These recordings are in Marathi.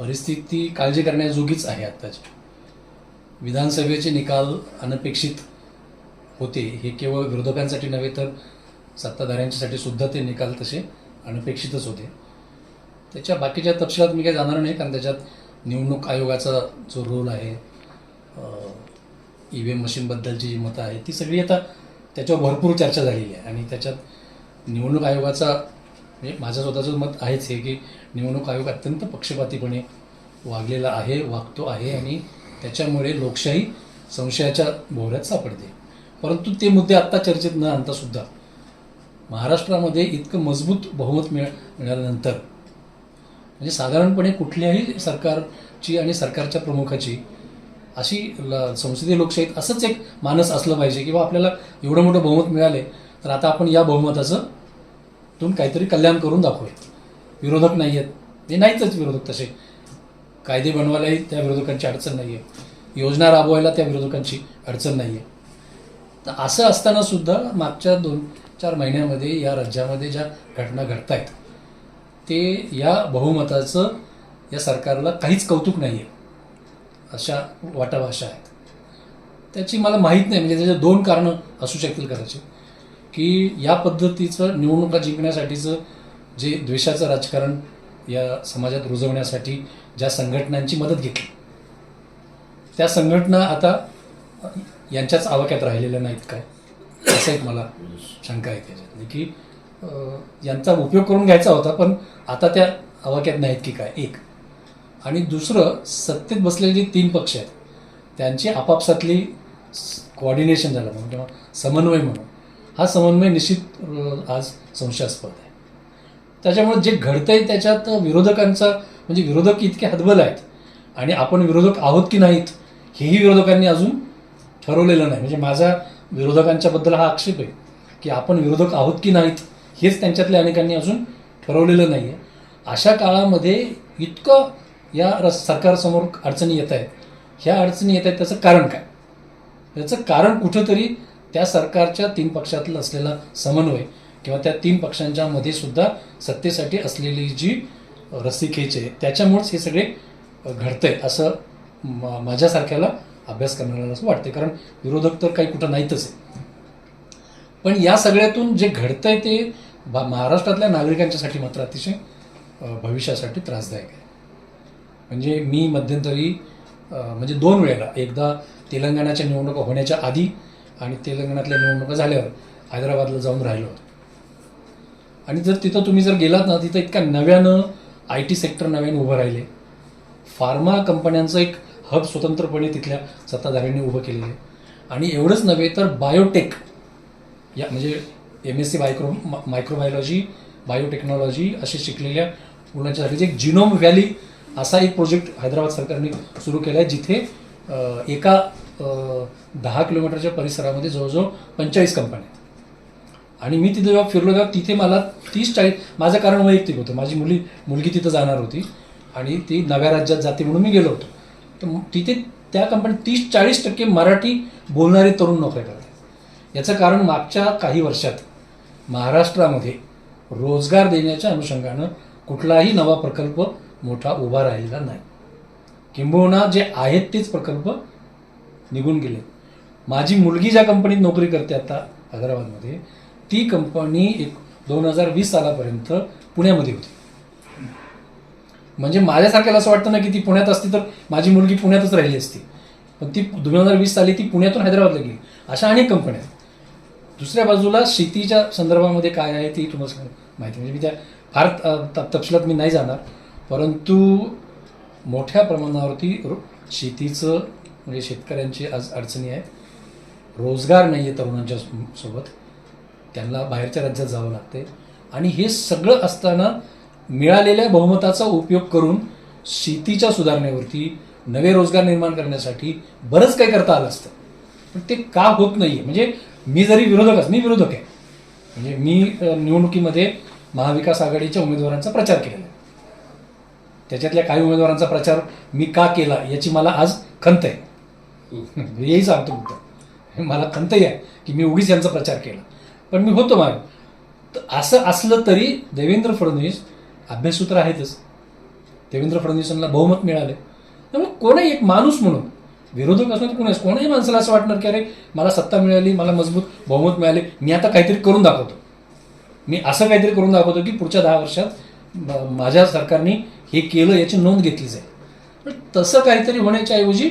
परिस्थिती काळजी करण्याजोगीच आहे आत्ताची. विधानसभेचे निकाल अनपेक्षित होते हे केवळ विरोधकांसाठी नव्हे तर सत्ताधाऱ्यांच्यासाठी सुद्धा ते निकाल तसे अनपेक्षितच होते. त्याच्या बाकीच्या तपशिलात मी काही जाणार नाही कारण त्याच्यात निवडणूक आयोगाचा जो रोल आहे ई व्ही एम मशीनबद्दलची जी मतं आहेत ती सगळी आता त्याच्यावर भरपूर चर्चा झालेली आहे. आणि त्याच्यात निवडणूक आयोगाचा म्हणजे माझं स्वतःचं मत आहेच हे की निवडणूक आयोग अत्यंत पक्षपातीपणे वागलेला आहे वागतो आहे आणि त्याच्यामुळे लोकशाही संशयाच्या भोवऱ्यात सापडते. परंतु ते मुद्दे आत्ता चर्चेत न आणता सुद्धा महाराष्ट्रामध्ये इतकं मजबूत बहुमत मिळ मिळाल्यानंतर म्हणजे साधारणपणे कुठल्याही सरकारची आणि सरकारच्या प्रमुखाची अशी ल संसदीय लोकशाहीत असंच एक मानस असलं पाहिजे किंवा आपल्याला एवढं मोठं बहुमत मिळाले तर आता आपण या बहुमताचं तून काहीतरी कल्याण करून दाखवूया. विरोधक नाही आहेत ते नाहीतच विरोधक तसे. कायदे बनवायलाही त्या विरोधकांची अडचण नाही आहे योजना राबवायला त्या विरोधकांची अडचण नाही आहे तर असं असताना सुद्धा मागच्या दोन चार महिन्यामध्ये या राज्यामध्ये ज्या घटना घडत आहेत ते या बहुमताचं या सरकारला काहीच कौतुक नाही आहे अशा वाटाभाषा आहेत. त्याची मला माहीत नाही म्हणजे त्याचे दोन कारणं असू शकतील कदाचित. की या पद्धतीचं निवडणुका जिंकण्यासाठीचं जे द्वेषाचं राजकारण या समाजात रुजवण्यासाठी ज्या संघटनांची मदत घेतली. त्या संघटना आता यांच्याच आवाक्यात राहिलेल्या नाहीत काय? असं एक मला शंका आहे त्याच्यातली की यांचा उपयोग करून घ्यायचा होता पण आता त्या आवाक्यात नाहीत की काय? एक. आणि दुसरं सत्तेत बसलेले जे तीन पक्ष आहेत. त्यांची आपापसातली कोऑर्डिनेशन झालं म्हणून किंवा समन्वय म्हणून. हा समन्वय निश्चित आज संशयास्पद आहे. त्याच्यामुळे जे घडतंय त्याच्यात विरोधकांचा म्हणजे विरोधक इतके हतबल आहेत आणि आपण विरोधक आहोत की नाहीत हेही विरोधकांनी अजून ठरवलेलं नाही. म्हणजे माझा विरोधकांच्या बद्दल हा आक्षेप आहे की आपण विरोधक आहोत की नाहीत हेच त्यांच्यातल्या अनेकांनी अजून ठरवलेलं नाही आहे अशा काळामध्ये इतकं या रस सरकारसमोर अडचणी येत आहेत. ह्या अडचणी येत आहेत त्याचं कारण काय? याचं कारण कुठंतरी त्या सरकारच्या तीन पक्षातलं असलेला समन्वय किंवा त्या तीन पक्षांच्या मध्ये सुद्धा सत्तेसाठी असलेली जी रस्सीखेच आहे त्याच्यामुळेच हे सगळे घडतंय असं माझ्यासारख्याला अभ्यास करणाऱ्याला असं वाटते कारण विरोधक तर काही कुठं नाहीतच आहे. पण या सगळ्यातून जे घडतंय ते भा- महाराष्ट्रातल्या नागरिकांच्यासाठी मात्र अतिशय भविष्यासाठी त्रासदायक आहे. म्हणजे मी मध्यंतरी म्हणजे दोन वेळेला एकदा तेलंगणाच्या निवडणुका होण्याच्या आधी आणि तेलंगणातल्या निवडणुका झाल्यावर हैदराबादला जाऊन राहिलो होतो. आणि जर तिथं तुम्ही जर गेलात ना तिथं इतक्या नव्यानं आय टी सेक्टर नव्यानं उभं राहिले. फार्मा कंपन्यांचं एक हब स्वतंत्रपणे तिथल्या सत्ताधाऱ्यांनी उभं केलेलं आहे. आणि एवढंच नव्हे तर बायोटेक या म्हणजे M S C micro microbiology biotechnology असे शिकलेल्या मुलांच्यासाठी एक जिनोम व्हॅली असा एक प्रोजेक्ट हैदराबाद सरकारने सुरू केला आहे जिथे एका दहा किलोमीटरच्या परिसरामध्ये जवळजवळ पंचेचाळीस कंपन्या आहेत. आणि मी तिथे जेव्हा फिरलो तेव्हा तिथे मला तीस चाळीस माझं कारण वैयक्तिक होतं. माझी मुली मुलगी तिथं जाणार होती आणि ती नव्या राज्यात जाते म्हणून मी गेलो होतो. तर तिथे त्या कंपनीत तीस चाळीस टक्के मराठी बोलणारे तरुण नोकऱ्या करतात. याचं कारण मागच्या काही वर्षात महाराष्ट्रामध्ये रोजगार देण्याच्या अनुषंगानं कुठलाही नवा प्रकल्प मोठा उभा राहिलेला नाही. किंबहुना जे आहेत तेच प्रकल्प निघून गेले. माझी मुलगी ज्या कंपनीत नोकरी करते आता हैदराबादमध्ये ती कंपनी एक दोन हजार वीस सालापर्यंत पुण्यामध्ये होती. म्हणजे माझ्यासारख्याला असं वाटतं ना की ती पुण्यात असती तर माझी मुलगी पुण्यातच राहिली असती. पण ती दोन हजार वीस साली ती पुण्यातून हैदराबादला गेली. अशा अनेक कंपन्या आहेत. दुसऱ्या बाजूला शेतीच्या संदर्भामध्ये काय आहे ती तुम्हाला सांग- माहिती म्हणजे मी त्या फार तपशिलात मी नाही जाणार. परंतु मोठ्या प्रमाणावरती शेतीचं म्हणजे शेतकऱ्यांची आज अडचणी आहेत. रोजगार नाही आहे तरुणांच्या सोबत. त्यांना बाहेरच्या राज्यात जावं लागते. आणि हे सगळं असताना मिळालेल्या बहुमताचा उपयोग करून शेतीच्या सुधारणेवरती नवे रोजगार निर्माण करण्यासाठी बरंच काही करता आलं असतं. पण ते का होत नाही म्हणजे मी जरी विरोधक मी विरोधक आहे. म्हणजे मी निवडणुकीमध्ये महाविकास आघाडीच्या उमेदवारांचा प्रचार केलेला आहे. त्याच्यातल्या काही उमेदवारांचा प्रचार मी का केला याची मला आज खंत आहे. हेही सांगतो मुद्दा मला खंतही आहे की मी उगीच यांचा प्रचार केला. पण मी होतो मागे. तर असं असलं तरी देवेंद्र फडणवीस अभ्यासूत्र आहेतच. देवेंद्र फडणवीसांना बहुमत मिळाले. त्यामुळे कोणी एक माणूस म्हणून विरोधक असणार कोणी कोणाही माणसाला असं वाटणार की अरे मला सत्ता मिळाली मला मजबूत बहुमत मिळाले मी आता काहीतरी करून दाखवतो. मी असं काहीतरी करून दाखवतो की पुढच्या दहा वर्षात माझ्या सरकारने हे केलं याची नोंद घेतली जाईल. पण तसं काहीतरी होण्याच्या ऐवजी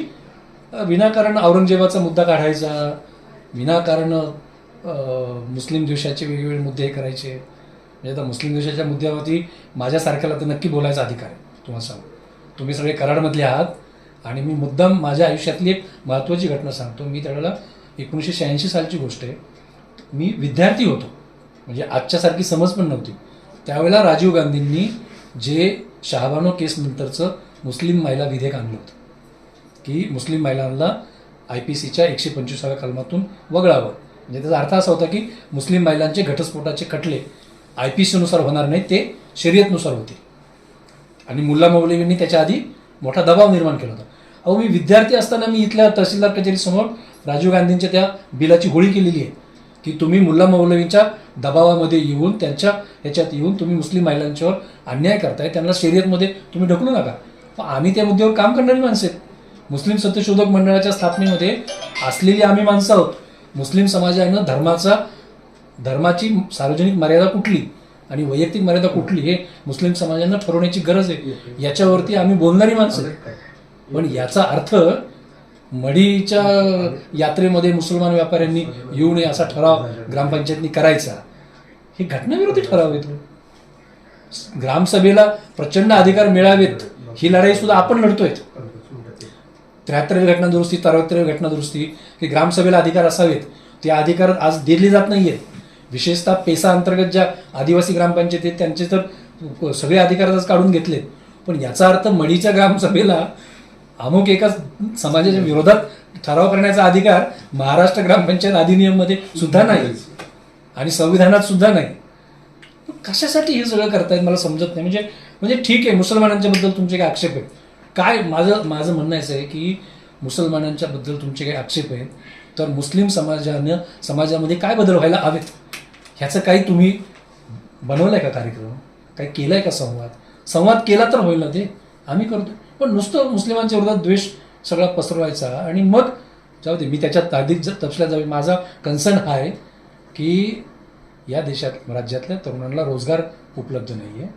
विनाकारण औरंगजेबाचा मुद्दा काढायचा विनाकारण मुस्लिम देशाचे वेगवेगळे मुद्दे हे करायचे. म्हणजे आता मुस्लिम देशाच्या मुद्द्यावरती माझ्यासारख्याला तर नक्की बोलायचा अधिकार आहे. तुम्हाला सांगू. तुम्ही सगळे कराडमधले आहात आणि मी मुद्दाम माझ्या आयुष्यातली एक महत्त्वाची घटना सांगतो. मी त्यावेळेला एकोणीसशे शहाऐंशी सालची गोष्ट आहे. मी विद्यार्थी होतो. म्हणजे आजच्यासारखी समज पण नव्हती. त्यावेळेला राजीव गांधींनी जे शहाबानो केस नंतरचं मुस्लिम महिला विधेयक आणलं होतं. की मुस्लिम महिलांना आय पी सीच्या एकशे पंचवीसाव्या कलमातून वगळावं. म्हणजे त्याचा अर्थ असा होता की मुस्लिम महिलांचे घटस्फोटाचे खटले आय पी सीनुसार होणार नाही ते शर्यतनुसार होते. आणि मुल्ला मौलवींनी त्याच्या आधी मोठा दबाव निर्माण केला होता. अहो मी विद्यार्थी असताना मी इथल्या तहसीलदार कचेरीसमोर राजीव गांधींच्या त्या बिलाची होळी केलेली आहे की तुम्ही मुल्ला मौलवींच्या दबावामध्ये येऊन त्यांच्या ह्याच्यात येऊन तुम्ही मुस्लिम महिलांच्यावर अन्याय करताय त्यांना शर्यतमध्ये तुम्ही ढकलू नका. पण आम्ही त्या मुद्द्यावर काम करणारी माणसं आहेत. मुस्लिम सत्यशोधक मंडळाच्या स्थापनेमध्ये असलेली आम्ही माणसं आहोत. मुस्लिम समाजानं धर्माचा धर्माची सार्वजनिक मर्यादा कुठली आणि वैयक्तिक मर्यादा कुठली हे मुस्लिम समाजांना ठरवण्याची गरज आहे. याच्यावरती आम्ही बोलणारी माणसं पण याचा अर्थ मढीच्या यात्रेमध्ये मुसलमान व्यापाऱ्यांनी येऊ नये असा ठराव ग्रामपंचायतनी करायचा. हे घटनाविरोधी ठराव येतो हो. ग्रामसभेला प्रचंड अधिकार मिळावेत. ही लढाई सुद्धा आपण लढतोय. त्र्याहत्तरवी घटना दुरुस्ती त्र्याहत्तरावी घटना दुरुस्ती की ग्रामसभेला अधिकार असावेत. ते अधिकार आज दिले जात नाही आहेत विशेषतः पेसा अंतर्गत ज्या आदिवासी ग्रामपंचायत आहेत त्यांचे तर सगळे अधिकार आज काढून घेतलेत. पण याचा अर्थ मणीच्या ग्रामसभेला अमुक एका समाजाच्या विरोधात ठराव करण्याचा अधिकार महाराष्ट्र ग्रामपंचायत अधिनियममध्ये सुद्धा नाही आणि संविधानात सुद्धा नाही. कशासाठी हे सगळं करतायत? मला समजत नाही. म्हणजे म्हणजे ठीक आहे मुसलमानांच्या बद्दल तुमचे काय आक्षेप आहेत? काय माझं माझं म्हणणं असं आहे की मुसलमानांच्या बद्दल तुमचे काही आक्षेप आहेत तर मुस्लिम समाजानं समाजामध्ये काय बदल व्हायला हवेत? ह्याचं काही तुम्ही बनवलंय का कार्यक्रम? काही केलाय का संवाद? संवाद केला तर होईल ना ते. आम्ही करतो पण नुसतं मुस्लिमांच्या विरोधात द्वेष सगळा पसरवायचा आणि मग जाऊ दे मी त्याच्यात अधिक जर तपशिलात जाऊ माझा कन्सर्न हा आहे की या देशात राज्यातल्या तरुणांना रोजगार उपलब्ध नाही आहे